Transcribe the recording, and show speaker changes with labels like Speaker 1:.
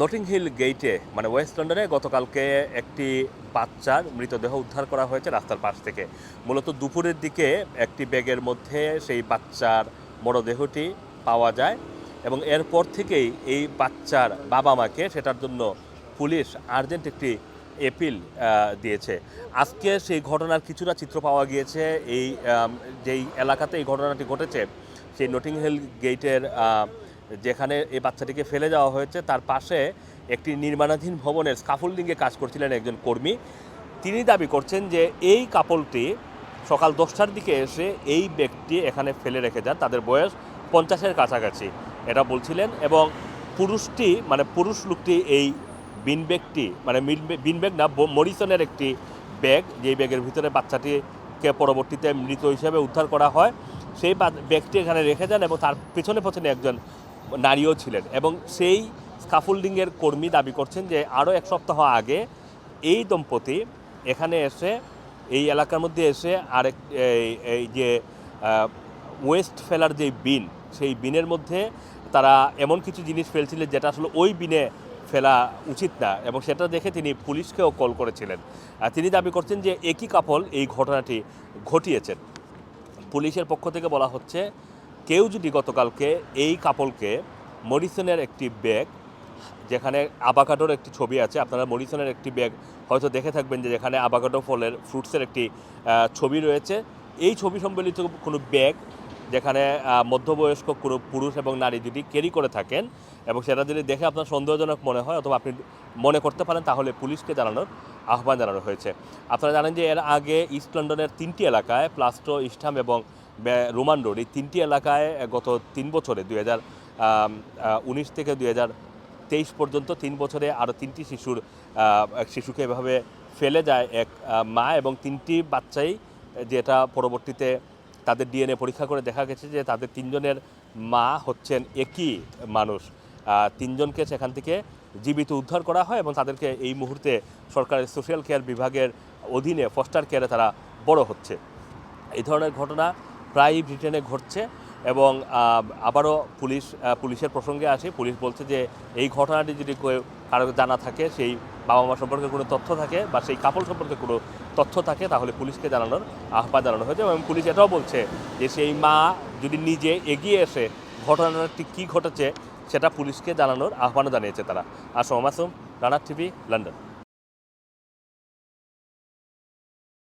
Speaker 1: Notting hill গেইটে মানে West লন্ডনে গতকালকে একটি বাচ্চার মৃতদেহ উদ্ধার করা হয়েছে রাস্তার পাশ থেকে। মূলত দুপুরের দিকে একটি ব্যাগের মধ্যে সেই বাচ্চার মরদেহটি পাওয়া যায় এবং এরপর থেকেই এই বাচ্চার বাবা মাকে সেটার জন্য পুলিশ আর্জেন্ট একটি এপিল দিয়েছে। আজকে সেই ঘটনার কিছুটা চিত্র পাওয়া গিয়েছে। এই যেই এলাকাতে এই ঘটনাটি ঘটেছে সেই নটিং হিল আহ, যেখানে এই বাচ্চাটিকে ফেলে যাওয়া হয়েছে, তার পাশে একটি নির্মাণাধীন ভবনের স্কাফোল্ডিংয়ে কাজ করছিলেন একজন কর্মী। তিনি দাবি করছেন যে এই কাপলটি সকাল দশটার দিকে এসে এই ব্যক্তি এখানে ফেলে রেখে যান। তাদের বয়স পঞ্চাশের কাছাকাছি, এটা বলছিলেন। এবং পুরুষটি মানে পুরুষ লোকটি এই বিন ব্যাগটি মানে বিন ব্যাগ না মরিসনের একটি ব্যাগ, যেই ব্যাগের ভিতরে বাচ্চাটিকে পরবর্তীতে মৃত হিসেবে উদ্ধার করা হয়, সেই বা- ব্যাগটি এখানে রেখে যান এবং তার পেছনে পেছনে একজন নারীও ছিলেন এবং সেই স্কাফোল্ডিংয়ের কর্মী দাবি করছেন যে আরও এক সপ্তাহ আগে এই দম্পতি এখানে এসে, এই এলাকার মধ্যে এসে আরেক, এই- যে ওয়েস্ট ফেলার যে বিন, সেই বিনের মধ্যে তারা এমন কিছু জিনিস ফেলছিলেন যেটা আসলে ওই বিনে ফেলা উচিত না এবং সেটা দেখে তিনি পুলিশকেও কল করেছিলেন। তিনি দাবি করছেন যে একই কাপল এই ঘটনাটি ঘটিয়েছেন। পুলিশের পক্ষ থেকে বলা হচ্ছে কেউ যদি গতকালকে এই কাপলকে মরিসনের একটি ব্যাগ, যেখানে আবাকাডোর একটি ছবি আছে, আপনারা মরিসনের একটি ব্যাগ হয়তো দেখে থাকবেন যে যেখানে আবাকাডো ফলের ফ্রুটসের একটি ছবি রয়েছে। এই ছবি সম্বলিত কোনো ব্যাগ যেখানে মধ্যবয়স্ক কোনো পুরুষ এবং নারী যদি ক্যারি করে থাকেন এবং সেটা যদি দেখে আপনার সন্দেহজনক মনে হয় অথবা আপনি মনে করতে পারেন, তাহলে পুলিশকে জানানোর আহ্বান জানানো হয়েছে। আপনারা জানেন যে এর আগে ইস্ট লন্ডনের তিনটি এলাকায়, প্লাস্টো, ইস্টহাম এবং রোমান রোড এই তিনটি এলাকায় গত তিন বছরে, দুই হাজার উনিশ থেকে দুই হাজার তেইশ পর্যন্ত তিন বছরে আরও তিনটি শিশুর শিশুকে এভাবে ফেলে যায় এক মা এবং তিনটি বাচ্চাই, যেটা পরবর্তীতে তাদের ডিএনএ পরীক্ষা করে দেখা গেছে যে তাদের তিনজনের মা হচ্ছেন একই মানুষ। তিনজনকে সেখান থেকে জীবিত উদ্ধার করা হয় এবং তাদেরকে এই মুহূর্তে সরকারের সোশ্যাল কেয়ার বিভাগের অধীনে ফস্টার কেয়ারে তারা বড় হচ্ছে। এই ধরনের ঘটনা প্রায়ই ব্রিটেনে ঘটছে এবং আবারও পুলিশ পুলিশের প্রসঙ্গে আসে, পুলিশ বলছে যে এই ঘটনাটি যদি কারও জানা থাকে, সেই বাবা মা সম্পর্কে কোনো তথ্য থাকে বা সেই কাপড় সম্পর্কে কোনো তথ্য থাকে, তাহলে পুলিশকে জানানোর আহ্বান জানানো হয়েছে এবং পুলিশ এটাও বলছে যে সেই মা যদি নিজে এগিয়ে এসে ঘটনাটি কী ঘটেছে, সেটা পুলিশকে জানানোর আহ্বানও জানিয়েছে তারা। আসম মাসুম রানার টিভি, লন্ডন।